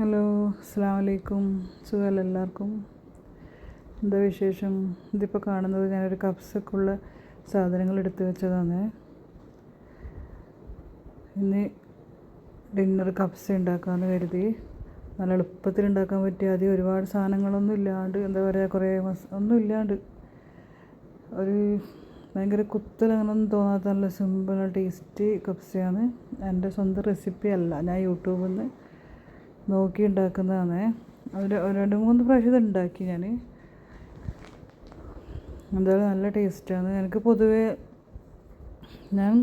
Hello അസ്സാം വലൈക്കും സുഖമല്ല എല്ലാവർക്കും. എന്താ വിശേഷം? ഇതിപ്പോൾ കാണുന്നത് ഞാനൊരു കപ്സൊക്കെ ഉള്ള സാധനങ്ങൾ എടുത്തു വെച്ചതാണ്. ഇന്ന് ഡിന്നർ കപ്സ ഉണ്ടാക്കാമെന്ന് കരുതി. നല്ല എളുപ്പത്തിൽ ഉണ്ടാക്കാൻ പറ്റിയ ആദ്യം ഒരുപാട് സാധനങ്ങളൊന്നും ഇല്ലാണ്ട് എന്താ പറയുക കുറേ മസ് ഒന്നും ഇല്ലാണ്ട്. ഒരു ഭയങ്കര കുത്തൽ അങ്ങനൊന്നും തോന്നാത്ത നല്ല സിമ്പിൾ ടേസ്റ്റി കപ്സയാണ് എന്റെ സ്വന്തം റെസിപ്പി അല്ല. ഞാൻ യൂട്യൂബിൽ നിന്ന് നോക്കി ഉണ്ടാക്കുന്നതാണ് ഒരു രണ്ട് മൂന്ന് പ്രാവശ്യം ഉണ്ടാക്കി ഞാൻ എന്തായാലും നല്ല ടേസ്റ്റാണ്. എനിക്ക് പൊതുവേ ഞാൻ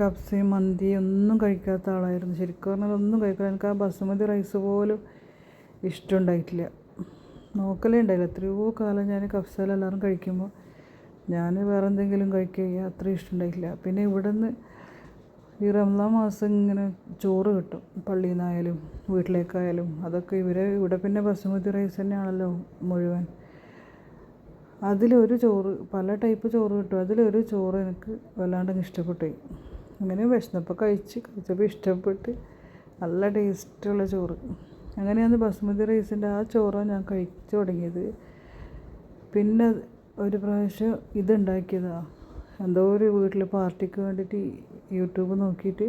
കപ്സയും മന്തി ഒന്നും കഴിക്കാത്ത ആളായിരുന്നു. ശരിക്കും പറഞ്ഞാൽ ഒന്നും കഴിക്കില്ല എനിക്ക് ആ ബസുമതി റൈസ് പോലും ഇഷ്ടമുണ്ടായിട്ടില്ല. നോക്കലേ ഉണ്ടായില്ല. എത്രയോ കാലം ഞാൻ കപ്സയിലെല്ലാവരും കഴിക്കുമ്പോൾ ഞാൻ വേറെ എന്തെങ്കിലും കഴിക്കുക അത്ര ഇഷ്ടമുണ്ടായിട്ടില്ല. പിന്നെ ഇവിടെ നിന്ന് ഈ റംസാൻ മാസം ഇങ്ങനെ ചോറ് കിട്ടും. പള്ളിയിൽ നിന്നായാലും വീട്ടിലേക്കായാലും. അതൊക്കെ ഇവരെ ഇവിടെ പിന്നെ ബസുമതി റൈസ് തന്നെയാണല്ലോ മുഴുവൻ. അതിലൊരു ചോറ് പല ടൈപ്പ് ചോറ് കിട്ടും. അതിലൊരു ചോറ് എനിക്ക് വല്ലാണ്ട് ഇഷ്ടപ്പെട്ടു. അങ്ങനെ വിശന്നപ്പോൾ കഴിച്ച് കഴിച്ചപ്പോൾ ഇഷ്ടപ്പെട്ട് നല്ല ടേസ്റ്റുള്ള ചോറ്. അങ്ങനെയാണ് ബസുമതി റൈസിന്റെ ആ ചോറാണ് ഞാൻ കഴിച്ചു തുടങ്ങിയത്. പിന്നെ ഒരു പ്രാവശ്യം ഇതുണ്ടാക്കിയതാണ് എന്തോ ഒരു വീട്ടിൽ പാർട്ടിക്ക് വേണ്ടിയിട്ട് യൂട്യൂബ് നോക്കിയിട്ട്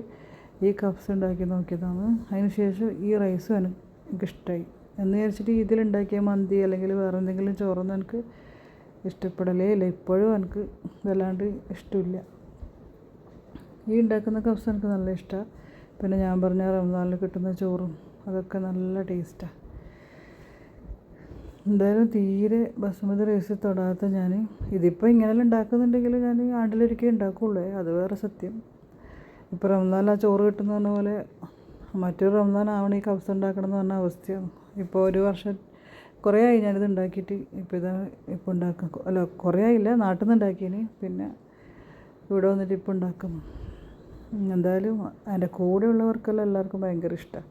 ഈ കപ്സ് ഉണ്ടാക്കി നോക്കിയതാണ്. അതിനുശേഷം ഈ റൈസും എനിക്ക് ഇഷ്ടമായി എന്ന് വിചാരിച്ചിട്ട് ഇതിലുണ്ടാക്കിയ മന്തി അല്ലെങ്കിൽ വേറെ എന്തെങ്കിലും ചോറൊന്നും എനിക്ക് ഇഷ്ടപ്പെടലേ ഇല്ല. ഇപ്പോഴും എനിക്ക് വല്ലാണ്ട് ഇഷ്ടമില്ല. ഈ ഉണ്ടാക്കുന്ന കപ്സ് എനിക്ക് നല്ല ഇഷ്ടമാണ് പിന്നെ ഞാൻ പറഞ്ഞ റംസാനിൽ കിട്ടുന്ന ചോറും അതൊക്കെ നല്ല ടേസ്റ്റാണ് എന്തായാലും തീരെ ബസുമതി റൈസ് തൊടാത്ത ഞാൻ ഇതിപ്പോൾ ഇങ്ങനെല്ലാം ഉണ്ടാക്കുന്നുണ്ടെങ്കിൽ ഞാൻ ആണ്ടിലൊരിക്കൽ ഉണ്ടാക്കുള്ളൂ. അത് വേറെ സത്യം. ഇപ്പോൾ റംസാൻ ആ ചോറ് കിട്ടുന്ന പോലെ മറ്റൊരു റംസാൻ ആവണ ഈ കബ്സ ഉണ്ടാക്കണം എന്ന് പറഞ്ഞ അവസ്ഥയാണ്. ഇപ്പോൾ ഒരു വർഷം കുറേ ആയി ഞാനിത് ഉണ്ടാക്കിയിട്ട് ഇപ്പോൾ ഇതാ ഇപ്പോൾ ഉണ്ടാക്കാം അല്ല കുറേ ആയില്ല. നാട്ടിൽ നിന്ന് ഉണ്ടാക്കിയതിന് പിന്നെ ഇവിടെ വന്നിട്ട് ഇപ്പോൾ ഉണ്ടാക്കും എന്തായാലും എന്റെ കൂടെയുള്ളവർക്കെല്ലാം എല്ലാവർക്കും ഭയങ്കര ഇഷ്ടമാണ്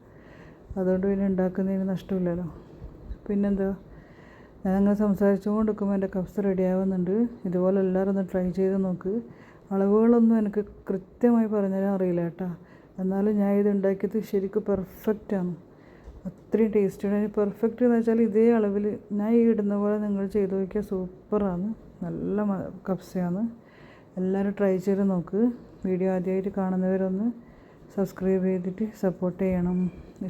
അതുകൊണ്ട് പിന്നെ ഉണ്ടാക്കുന്നതിന് നഷ്ടമില്ലല്ലോ. പിന്നെന്താ? ഞാനങ്ങനെ സംസാരിച്ചുകൊണ്ട് നിൽക്കുമ്പോൾ എന്റെ കപ്സ് റെഡി ആവുന്നുണ്ട്. ഇതുപോലെ എല്ലാവരും ഒന്ന് ട്രൈ ചെയ്ത് നോക്ക്. അളവുകളൊന്നും എനിക്ക് കൃത്യമായി പറഞ്ഞുതരാൻ അറിയില്ല കേട്ടോ. എന്നാലും ഞാൻ ഇത് ഉണ്ടാക്കിയത് ശരിക്കും പെർഫെക്റ്റാണ് അത്രയും ടേസ്റ്റാണ് പെർഫെക്റ്റ് എന്ന് വെച്ചാൽ ഇതേ അളവിൽ ഞാൻ ഈ ഇടുന്ന പോലെ നിങ്ങൾ ചെയ്ത് നോക്കിയാൽ സൂപ്പറാണ് നല്ല കപ്സയാണ് എല്ലാവരും ട്രൈ ചെയ്ത് നോക്ക്. വീഡിയോ ആദ്യമായിട്ട് കാണുന്നവരൊന്ന് സബ്സ്ക്രൈബ് ചെയ്തിട്ട് സപ്പോർട്ട് ചെയ്യണം.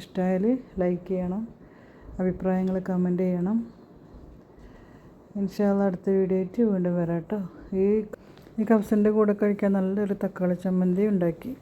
ഇഷ്ടമായാൽ ലൈക്ക് ചെയ്യണം. അഭിപ്രായങ്ങൾ കമന്റ് ചെയ്യണം. ഇൻഷാല്ല അടുത്ത വീഡിയോ വീണ്ടും വരാം കേട്ടോ. ഈ ഈ കൂടെ കഴിക്കാൻ നല്ലൊരു തക്കാളി ചമ്മന്തി ഉണ്ടാക്കി.